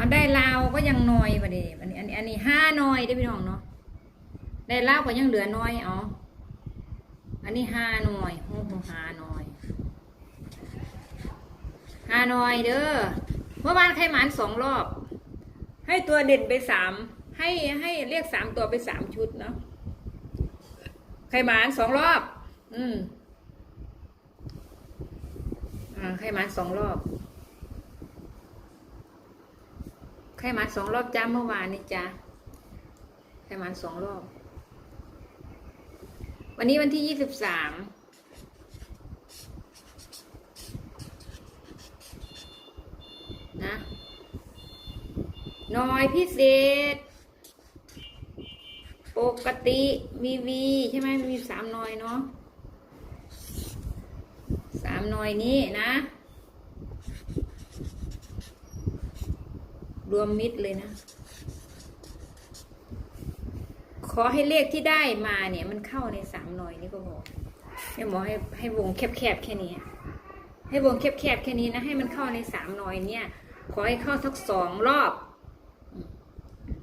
เอาได้ลาวก็ยังน้อยประเดี๋ยวอันนี้อันนี้อันนี้ห้าน้อยได้พี่น้องเนาะได้ลาวก็ยังเหลือน้อยอาอันนี้ห้าน้อยโอ้โหห้าน้อยห้าน้อยเด้อเมื่อวานใครหมานสองรอบ ให้ตัวเด่นไปสามให้ให้เรียกสามตัวไปสามชุดเนาะใครหมานสองรอบ อืม อ่าใครหมานสองรอบ ใครหมานสองรอบจ้าเมื่อวานนี่จ้าใครหมานสองรอบ วันนี้วันที่ยี่สิบสามนะน้อยพิเศษ ปกติมีวีใช่ไหมมีสามน้อยเนาะสามน้อยนี้นะ รวมมิตรเลยนะ ขอให้เลขที่ได้มาเนี่ย มันเข้าในสามหน่อยนี่ก็บอกให้หมอให้ให้วงแคบๆแค่นี้ให้วงแคบๆแค่นี้นะให้มันเข้าในสามหน่อยเนี่ย ขอให้เข้าสักสองรอบ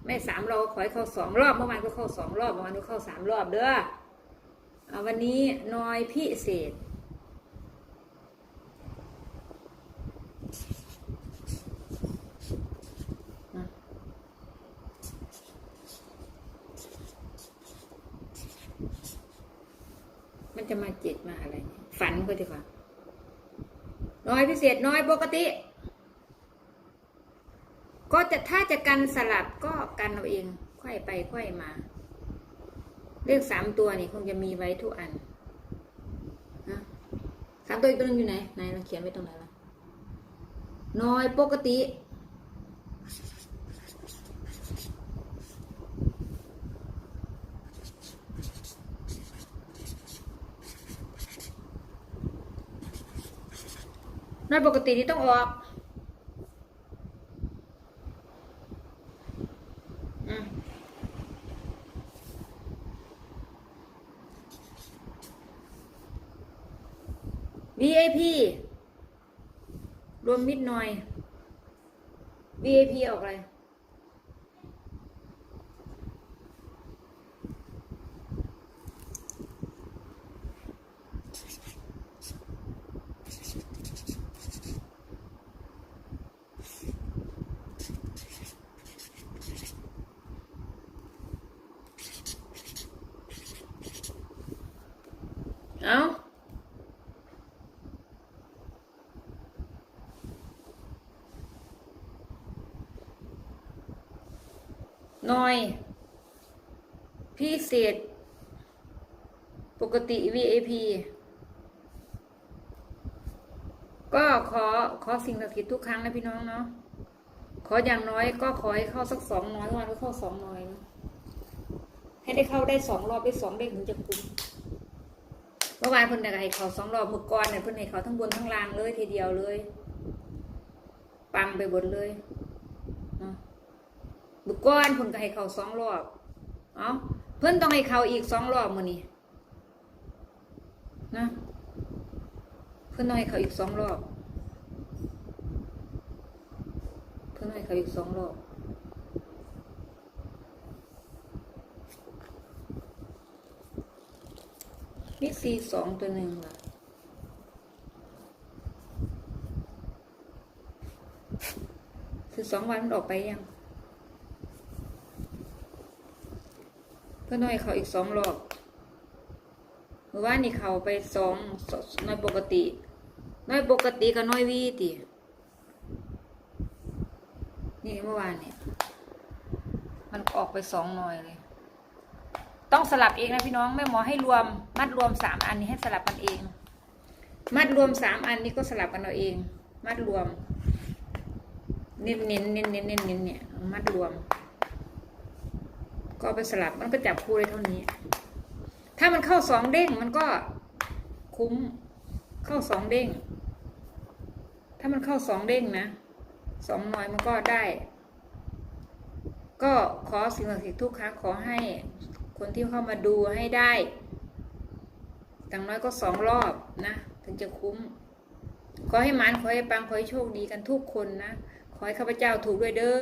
ไม่สามรอบขอให้เข้าสองรอบเมื่อวานก็เข้าสองรอบเมื่อวานก็เข้าสามรอบเด้อเอาวันนี้น้อยพิเศษ จะมาจ็ดมาอะไร ฝันก็ดีกว่าน้อยพิเศษน้อยปกติ ก็จะถ้าจะกันสลับก็กันเอาเองค่อยไปค่มา เลขสามตัวนี่คงจะมีไว้ทุกอันนะสามตัวอีกตัวหนึงอยู่ไหนไหนเราเขียนไว้ตรงไหนล่ะน้อยปกติ น้อยปกตินี่ต้องออกอ V A P รวมมิดหน่อย VIP ออกอะไร เอาหน่อย พิเศษ ปกติ VIP ก็ขอขอสิ่งศักดิ์สิทธิ์ทุกครั้งนะพี่น้องเนาะขออย่างน้อยก็ขอให้เข้าสักสองน้อยวันก็เข้าสองน้อยนะให้ได้เข้าได้สองรอบได้สองเด้งถึงจะคุ้ม เมื่อวานเพิ่นได้ให้เขาสองรอบเมื่อก่อนเนี่ยเพิ่นให้เขาทั้งบนทั้งล่างเลยทีเดียวเลย ปังไปหมดเลยเนะมื่อก่อนเพิ่นก็ให้เขาสองรอบเอ้าเพิ่นต้องให้เขาอีกสองรอบมื้อนี้นะเพิ่นต้องให้เขาอีกสองรอบ เพิ่นให้เขาอีกสองรอบ นี่ซีสองตัวหนึ่งล่ะคือสองวันมันออกไปยัง เพื่อนน้อยเขาอีกสองรอบเมื่อวานนี่เขาไปสองน้อยปกติ น้อยปกติกับน้อยวีตินี่เมื่อวานเนี่ย มันออกไปสองหน่อยเลย ต้องสลับเองนะพี่น้องแม่หมอให้รวม มัดรวมสามอันนี้ให้สลับกันเอง มัดรวมสามอันนี้ก็สลับกันเอาเอง มัดรวม เน้นเน้นเน้นเน้นเน้นเน้นเนี่ย มัดรวม ก็ไปสลับมันก็จับคู่ได้เท่านี้ ถ้ามันเข้าสองเด้งมันก็คุ้ม เข้าสองเด้ง ถ้ามันเข้าสองเด้งนะสองหน่อยมันก็ได้ ก็ขอสิ่งศักดิ์สิทธิ์ทุกครั้งขอให้ คนที่เข้ามาดูให้ได้ต่างน้อยก็สองรอบนะ ถึงจะคุ้ม ขอให้หมันขอให้ปังขอให้โชคดีกันทุกคนนะ ขอให้ข้าพเจ้าถูกด้วยเด้อ